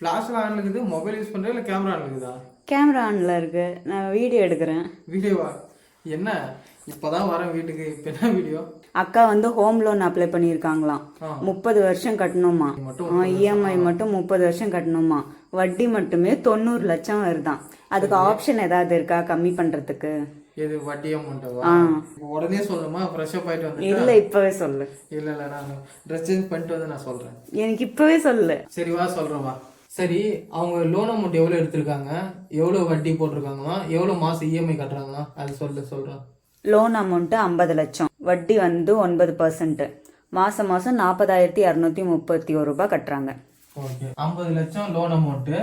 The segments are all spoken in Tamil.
ஃப்ளாஷ்ல ஆன் இருக்குது மொபைல் யூஸ் பண்றியா இல்ல கேமரா ஆன் இருக்குதா? கேமரா ஆனில் இருக்கு. நான் வீடியோ எடுக்கிறேன். வீடியோவா என்ன? இப்பதான் வரேன் வீட்டுக்கு. இப்ப என்ன வீடியோ அக்கா வந்து ஹோம் லோன் அப்ளை பண்ணியிருக்காங்களாம். முப்பது வருஷம் கட்டணுமா? இஎம்ஐ மட்டும் முப்பது வருஷம். கட்டணுமா? வட்டி மட்டுமே தொண்ணூறு லட்சம் வருதாம் அதுக்கு ஆப்ஷன் ஏதாவது இருக்கா கம்மி பண்றதுக்கு? எது வட்டி அமௌண்ட்டவா ஆ. உடனே சொல்லணுமா ஃப்ரெஷ் அப் ஆயிட்டு வந்து இல்ல இப்பவே சொல்லு. இல்ல இல்ல நான் ட்ரெஸ் சேஞ்ச் பண்ணிட்டு வந்து நான் சொல்றேன். எனக்கு இப்பவே சொல்லு. சரி வா சொல்றேன் வா. சரி அவங்க லோன் அமௌண்ட் எவ்வளவு எடுத்திருக்காங்க? எவ்வளவு வட்டி போட்டிருக்காங்களா எவ்வளவு மாசம் இஎம்ஐ கட்டுறாங்களா அது சொல்லு சொல்றேன் லோன் அமௌண்ட்டு ஐம்பது லட்சம். வட்டி வந்து ஒன்பது பர்சன்ட் மாசம் மாசம் நாற்பதாயிரத்தி இரநூத்தி முப்பத்தி ஒரு ரூபாய் கட்டுறாங்க. ஓகே ஐம்பது லட்சம் லோன் அமௌண்ட்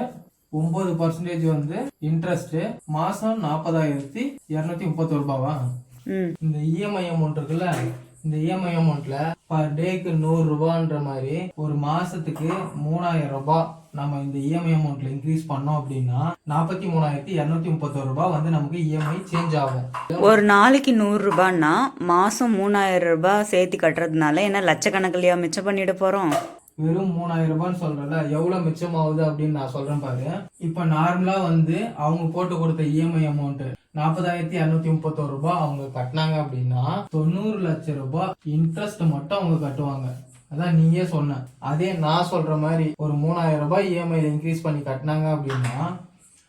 ஒன்பது பர்சன்டேஜ் வந்து இன்ட்ரெஸ்ட் மாசம் நாற்பதாயிரத்தி இரநூத்தி முப்பத்தொரு ரூபாவா? இந்த E இஎம்ஐ அமௌண்ட் இருக்குல்ல இந்த இஎம்ஐ அமௌண்ட்ல பர் டேக்கு நூறு ரூபான்ற மாதிரி ஒரு மாசத்துக்கு மூணாயிரம் ரூபாய் நம்ம இந்த இஎம்ஐ அமௌண்ட்ல இன்க்ரீஸ் பண்ணோம் அப்படின்னா நாற்பத்தி மூணாயிரத்தி இரநூத்தி முப்பத்தோரு ரூபாய் வந்து நமக்கு இஎம்ஐ சேஞ்ச் ஆகும். ஒரு நாளைக்கு நூறு ரூபான்னா மாசம் மூணாயிரம் ரூபாய் சேர்த்து கட்டுறதுனால என்ன லட்சக்கணக்கிலையா மிச்சம் பண்ணிட போறோம்? வெறும் மூணாயிரம் ரூபான்னு சொல்றல எவ்வளோ மிச்சமாகுது அப்படின்னு நான் சொல்றேன் பாரு. இப்போ நார்மலா வந்து அவங்க போட்டு கொடுத்த இஎம்ஐ அமௌண்ட் நாற்பதாயிரத்தி இரநூத்தி முப்பத்தோரு ரூபாய் அவங்க கட்டினாங்க அப்படின்னா தொண்ணூறு லட்சம் ரூபாய் இன்ட்ரெஸ்ட் மட்டும் அவங்க கட்டுவாங்க. அதான் நீயே சொன்ன. அதே நான் சொல்ற மாதிரி ஒரு மூணாயிரம் ரூபாய் E இஎம்ஐ இன்க்ரீஸ் பண்ணி கட்டினாங்க அப்படின்னா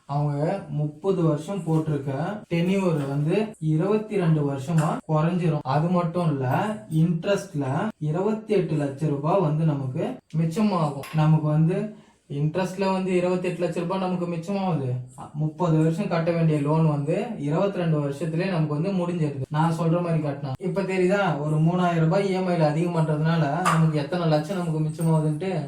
அவங்க முப்பது வருஷம் போட்டிருக்க டென்யூர் வந்து இருபத்தி ரெண்டு வருஷமா குறைஞ்சிரும். அது மட்டும் இல்ல இன்ட்ரெஸ்ட்ல இருபத்தி எட்டு லட்சம் ரூபாய் வந்து நமக்கு மிச்சமாகும். நமக்கு வந்து இன்ட்ரெஸ்ட்ல வந்து இருபத்தி எட்டு லட்சம் ரூபாய் நமக்கு மிச்சமாகுது. முப்பது வருஷம் கட்ட வேண்டிய லோன் வந்து இருபத்தி ரெண்டு வருஷத்துலயே நமக்கு வந்து முடிஞ்சிருது. நான் சொல்ற மாதிரி கட்டினா. இப்ப தெரியுதா? ஒரு மூணாயிரம் ரூபாய் இஎம்ஐல அதிகம் பண்றதுனால நமக்கு எத்தனை லட்சம் நமக்கு மிச்சமாகுதுன்ட்டு?